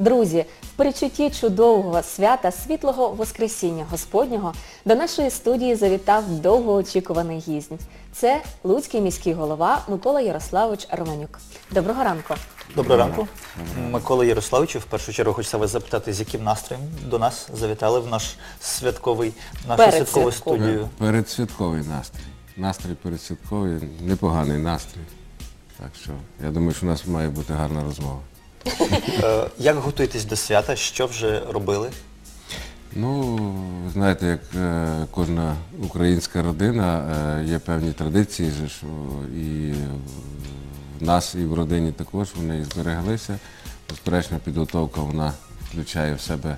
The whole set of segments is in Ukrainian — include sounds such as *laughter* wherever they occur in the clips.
Друзі, в перечутті чудового свята світлого Воскресіння Господнього до нашої студії завітав довгоочікуваний гість. Це Луцький міський голова Микола Ярославович Романюк. Доброго ранку. Доброго ранку. Микола Ярославовичу, в першу чергу хочеться вас запитати, з яким настроєм до нас завітали в наш святковий, нашу святкову студію. Передсвятковий настрій. Настрій передсвятковий, непоганий настрій. Так що я думаю, що у нас має бути гарна розмова. Е, Як готуєтесь до свята? Що вже робили? Ну, знаєте, як е, кожна українська родина, е, є певні традиції, що і в нас, і в родині також вони і збереглися. Безперечно, підготовка вона включає в себе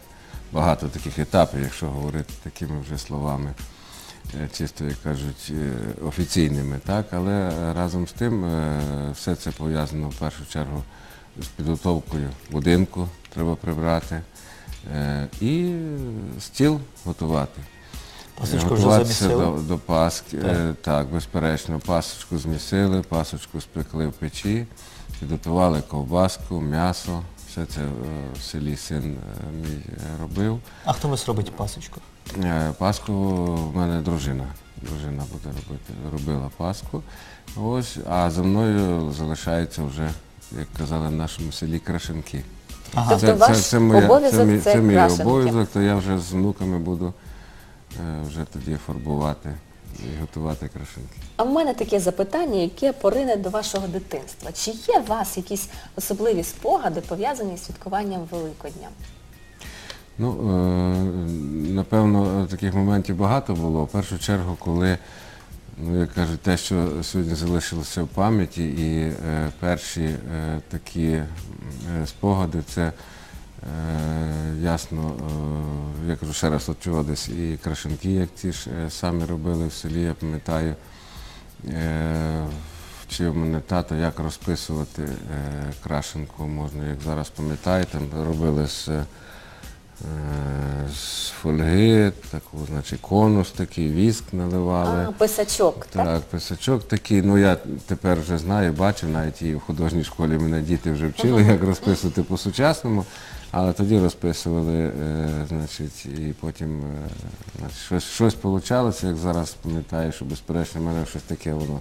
багато таких етапів, якщо говорити такими вже словами, чисто, як кажуть, офіційними. Так? Але разом з тим все це пов'язано в першу чергу з підготовкою будинку, треба прибрати. Е, І стіл готувати. Пасочку вже Готуватися замісили? до, до Пасхи. Так. так, безперечно, пасочку змісили, пасочку спекли в печі, підготували ковбаску, м'ясо. Все це е, в селі син е, мій е, робив. А хто у вас робить пасочку? Е, Пасху в мене дружина. Дружина буде робити, робила Пасху. Ось, а за мною залишаються вже, як казали в нашому селі, крашенки. Ага. Тобто ваш обов'язок мій- це це мій крашенки. обов'язок, то я вже з внуками буду е, вже тоді фарбувати і готувати крашенки. А в мене таке запитання, яке порине до вашого дитинства. Чи є у вас якісь особливі спогади, пов'язані з святкуванням Великодня? Ну, е, напевно, таких моментів багато було. В першу чергу, коли, ну, як кажуть, те, що сьогодні залишилося в пам'яті, і е, перші е, такі е, спогади, це е, ясно, е, я кажу ще раз, от чого десь і крашенки, як ті ж е, самі робили в селі, я пам'ятаю. Е, Вчив мене тато, як розписувати е, крашенку можна, як зараз пам'ятаю, там робили з, з фольги, таку, значить, конус такий, віск наливали. А, писачок, так? Так, писачок такий. Ну я тепер вже знаю, бачив, навіть і в художній школі мене діти вже вчили, як розписувати по-сучасному. Але тоді розписували, е, значить, і потім е, значить, щось, щось вийшло, як зараз пам'ятаю, що безперечно в мене щось таке воно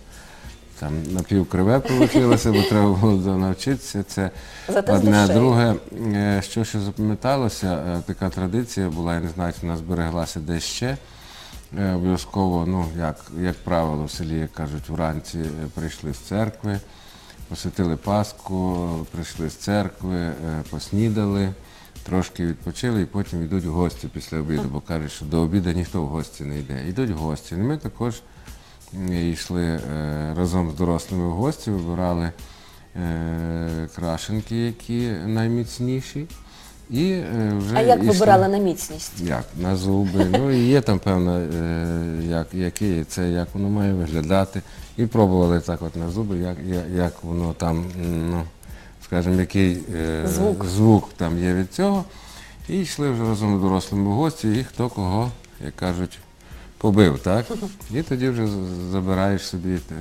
там напівкриве вийшло, бо треба було навчитися. Це Зате одне. Друге, е, що ще запам'яталося, е, така традиція була, я не знаю, чи вона збереглася десь ще. Е, Обов'язково, ну як, як правило, в селі, як кажуть, вранці прийшли з церкви, посвятили Пасху, прийшли з церкви, поснідали, трошки відпочили і потім йдуть в гості після обіду, бо кажуть, що до обіду ніхто в гості не йде. Йдуть в гості. І ми також йшли е, разом з дорослими в гості, вибирали е, крашенки, які найміцніші. І, е, вже А як йшли- вибирали на міцність? як? На зуби. *laughs* Ну і є там певна, е, як, який це, як воно має виглядати. І пробували так от на зуби, як, як, воно там, ну, скажімо, який Звук. звук там є від цього. І йшли вже разом з дорослими в гості, і хто кого, як кажуть, побив, так? І тоді вже забираєш собі те,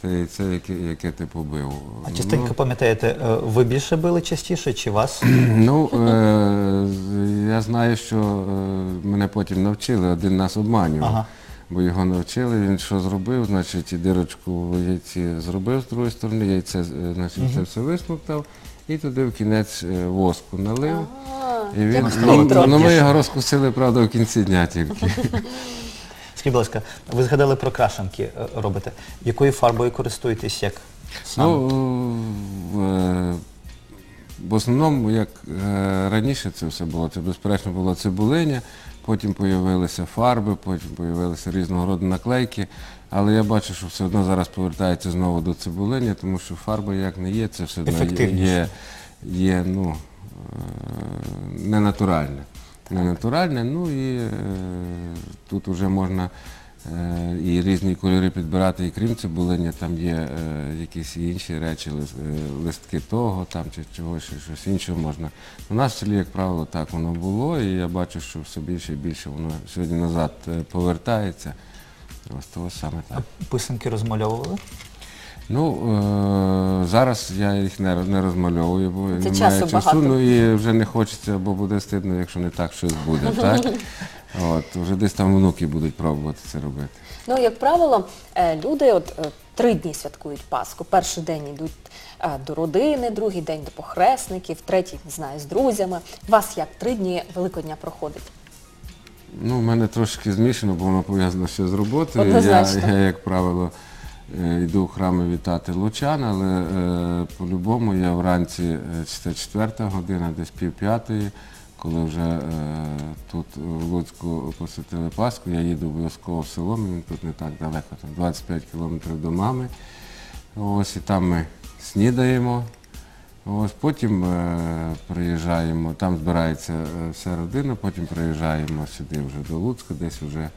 те яйце, яке, яке ти побив. А частенько пам'ятаєте, е, ви більше били частіше чи вас? *clears throat* Ну, е, я знаю, що е, мене потім навчили, один нас обманював. Ага. Бо його навчили, він що зробив, значить, і дирочку в яйці зробив з другої сторони, яйце, е, значить, це все висмоктав і туди в кінець е, воску налив. А, І він, як ну, хитро. ну, ми його розкусили, правда, в кінці дня тільки. *laughs* Скажіть, будь ласка, ви згадали про крашенки е, робите. Якою фарбою користуєтесь, як саме? Ну, в, е, в основному, як е, раніше це все було, це безперечно було цибулиня, потім з'явилися фарби, потім з'явилися різного роду наклейки. Але я бачу, що все одно зараз повертається знову до цибулиня, тому що фарба як не є, це все одно є, є, є ну, е, ненатуральне. Ненатуральне, ну і е, тут вже можна е, і різні кольори підбирати, і крім цибулиня, там є е, якісь інші речі, лис- е, листки того там, чи чогось, ще щось іншого можна. У нас в селі, як правило, так воно було, і я бачу, що все більше і більше воно сьогодні назад е, повертається. Ось того саме так. Писанки розмальовували? Ну, е- зараз я їх не, не розмальовую, бо немає часу часу, багато. ну і вже не хочеться, бо буде стидно, якщо не так щось буде, *laughs* так? От, вже десь там внуки будуть пробувати це робити. Ну, як правило, е, люди от е, три дні святкують Пасху. Перший день йдуть е, до родини, другий день до похресників, третій, не знаю, з друзями. У вас як три дні Великодня проходить? Ну, в мене трошки змішано, бо воно пов'язано ще з роботою. Я, Однозначно. я, як правило, йду в храми вітати лучан, але е, по-любому я вранці, е, це четверта година, десь пів п'ятої, коли вже е, тут в Луцьку посвятили Пасху, я їду обов'язково в село, мені тут не так далеко, там 25 кілометрів до мами. Ось і там ми снідаємо. Ось потім е, приїжджаємо, там збирається е, вся родина, потім приїжджаємо сюди вже до Луцька, десь вже е,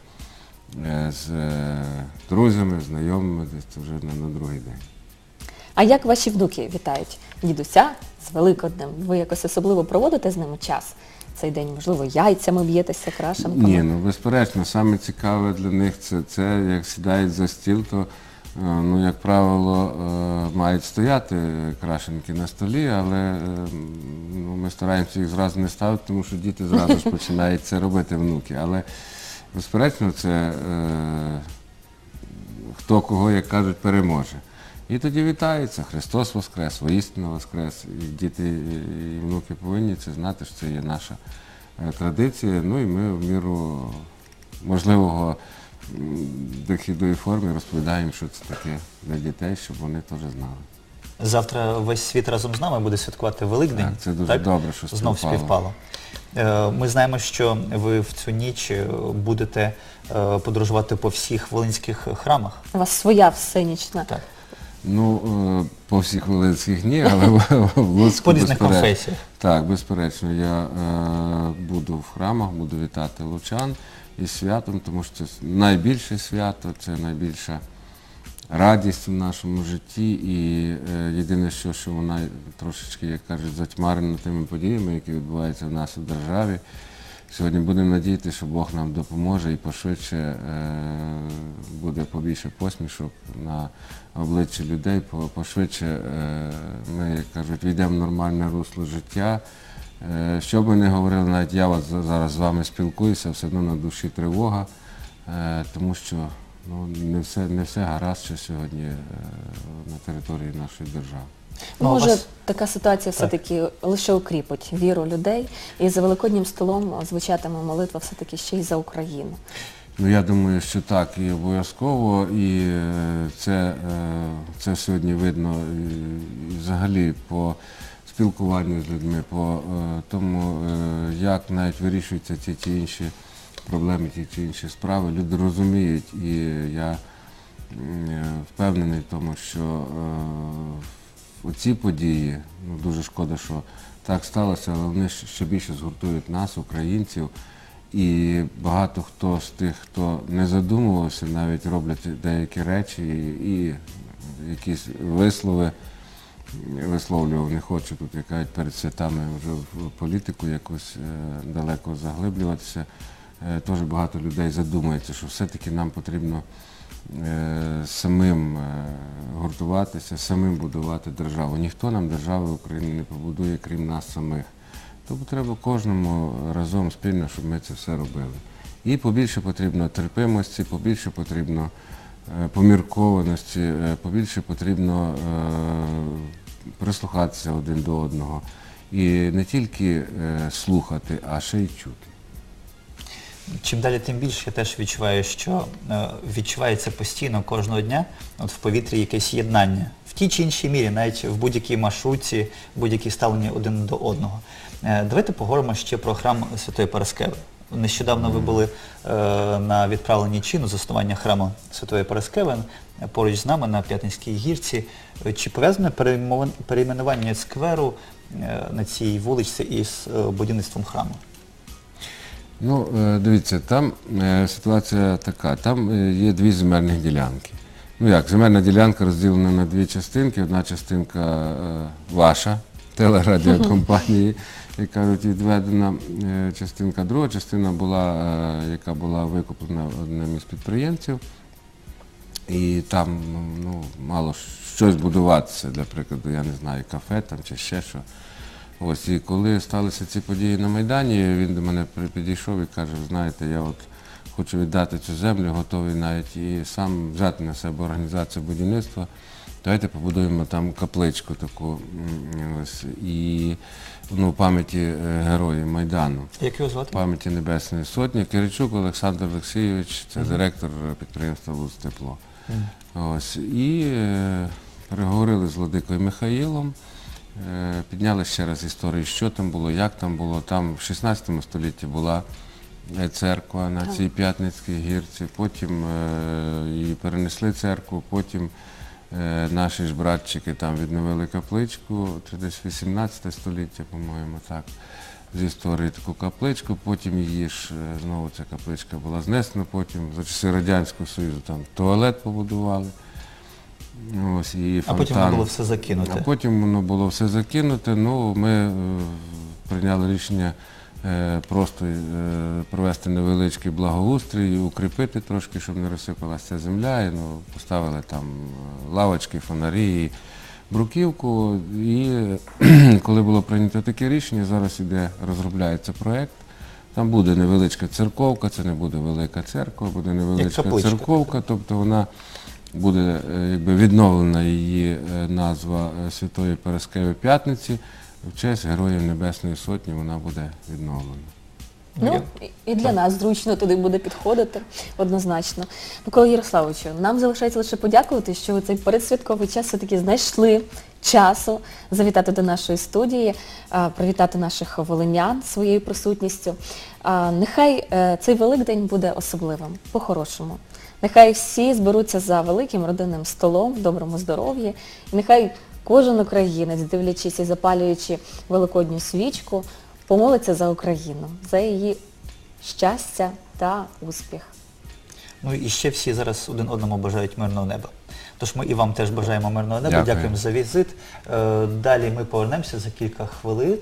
з е, друзями, знайомими, десь це вже на, на другий день. А як ваші внуки вітають дідуся з Великоднем? Ви якось особливо проводите з ними час? Цей день, можливо, яйцями б'єтеся, крашенками? Ні, ну безперечно, саме цікаве для них це, це як сідають за стіл, то, е, ну, як правило, е, мають стояти крашенки на столі, але е, ну, ми стараємося їх зразу не ставити, тому що діти зразу ж *laughs* починають це робити внуки. Але, безперечно, це е, хто кого, як кажуть, переможе. І тоді вітається Христос Воскрес, воістину Воскрес. І діти і внуки повинні це знати, що це є наша е, традиція. Ну і ми в міру можливого дохідної форми розповідаємо, що це таке для дітей, щоб вони теж знали. Завтра весь світ разом з нами буде святкувати Великдень. Так, це дуже добре, що Знов співпало. співпало. Е, Ми знаємо, що ви в цю ніч е, будете е, подорожувати по всіх волинських храмах. У вас своя всенічна. Так. Ну, по всіх Волинських ні, але в- Луцьку По різних конфесіях. Так, безперечно, я е, буду в храмах, буду вітати лучан із святом, тому що це найбільше свято, це найбільша радість в нашому житті. І е, єдине, що, що вона трошечки, як кажуть, затьмарена тими подіями, які відбуваються в нас у державі. Сьогодні будемо надіятися, що Бог нам допоможе і пошвидше е, буде побільше посмішок на обличчі людей, пошвидше е, ми, як кажуть, війдемо в нормальне русло життя. Що би не говорили, навіть я зараз з вами спілкуюся, все одно на душі тривога, тому що ну, не, все, не все гаразд ще сьогодні е, на території нашої держави. Ну, Може, вас- така ситуація все-таки лише укріпить віру людей, і за великоднім столом звучатиме молитва все-таки ще й за Україну. Ну, я думаю, що так, і обов'язково, і е, це, е, це сьогодні видно і, і взагалі по спілкуванню з людьми, по е, тому, е, як навіть вирішуються ті чи інші проблеми, ті чи інші справи. Люди розуміють, і я впевнений в тому, що е, оці події, ну дуже шкода, що так сталося, але вони ще більше згуртують нас, українців. І багато хто з тих, хто не задумувався, навіть роблять деякі речі і, і якісь вислови висловлював, не хочу тут, як кажуть, перед святами вже в політику якось е, далеко заглиблюватися. Е, Теж багато людей задумується, що все-таки нам потрібно е, самим е, гуртуватися, самим будувати державу. Ніхто нам держави України не побудує, крім нас самих. Тому треба кожному разом спільно, щоб ми це все робили. І побільше потрібно терпимості, побільше потрібно поміркованості, побільше потрібно прислухатися один до одного. І не тільки слухати, а ще й чути. Чим далі, тим більше я теж відчуваю, що е, відчувається постійно кожного дня от в повітрі якесь єднання. В тій чи іншій мірі, навіть в будь-якій маршрутці, будь-якій ставленні один до одного. Е, давайте поговоримо ще про храм Святої Параскеви. Нещодавно ви були е, на відправленні чину заснування храму Святої Параскеви поруч з нами на П'ятницькій гірці. Чи пов'язане перейменуван- перейменування скверу на цій вулиці із будівництвом храму? Ну, е, дивіться, там е, ситуація така. Там е, є дві земельні ділянки. Ну як, земельна ділянка розділена на дві частинки. Одна частинка ваша, телерадіокомпанії, *laughs* як кажуть, відведена частинка. Друга частина була, яка була викуплена одним із підприємців. І там ну, мало щось будуватися, для прикладу, я не знаю, кафе там чи ще що. Ось, і коли сталися ці події на Майдані, він до мене підійшов і каже, знаєте, я от хочу віддати цю землю, готовий навіть і сам взяти на себе організацію будівництва. Давайте побудуємо там капличку таку ось, і ну, пам'яті е, героїв Майдану Як його звати? пам'яті Небесної Сотні. Киричук Олександр Олексійович, це директор підприємства «Луцтепло». Ось. І е, переговорили з Владикою Михаїлом, підняли ще раз історію, що там було, як там було. Там в 16 столітті була е, церква на цій П'ятницькій гірці, потім е, її перенесли церкву, потім е, наші ж братчики там відновили капличку, це десь 18 століття, по-моєму, так з історії таку капличку, потім її ж е, знову ця капличка була знесена, потім за часи Радянського Союзу там туалет побудували. Ось, і А потім воно було все А закинуте. потім воно було все закинуте. Ну, ми е, прийняли рішення е, просто е, провести невеличкий благоустрій, і укріпити трошки, щоб не розсипалася земля. І, ну, поставили там е, лавочки, фонарі, і бруківку. І *clears throat* коли було прийнято таке рішення, зараз іде, розробляється проєкт. Там буде невеличка церковка, це не буде велика церква, буде невеличка церковка, тобто вона буде е, якби відновлена її е, назва е, Святої Параскеви П'ятниці. В честь Героїв Небесної Сотні вона буде відновлена. Ну, і- для нас зручно туди буде підходити, однозначно. Микола Ярославовичу, нам залишається лише подякувати, що ви цей передсвятковий час все-таки знайшли часу завітати до нашої студії, привітати наших волинян своєю присутністю. Нехай цей Великдень буде особливим, по-хорошому. Нехай всі зберуться за великим родинним столом в доброму здоров'ї. І нехай кожен українець, дивлячись і запалюючи великодню свічку, помолиться за Україну, за її щастя та успіх. Ну і ще всі зараз один одному бажають мирного неба. Тож ми і вам теж бажаємо мирного неба. Дякую. Дякуємо за візит. Е, Далі ми повернемося за кілька хвилин.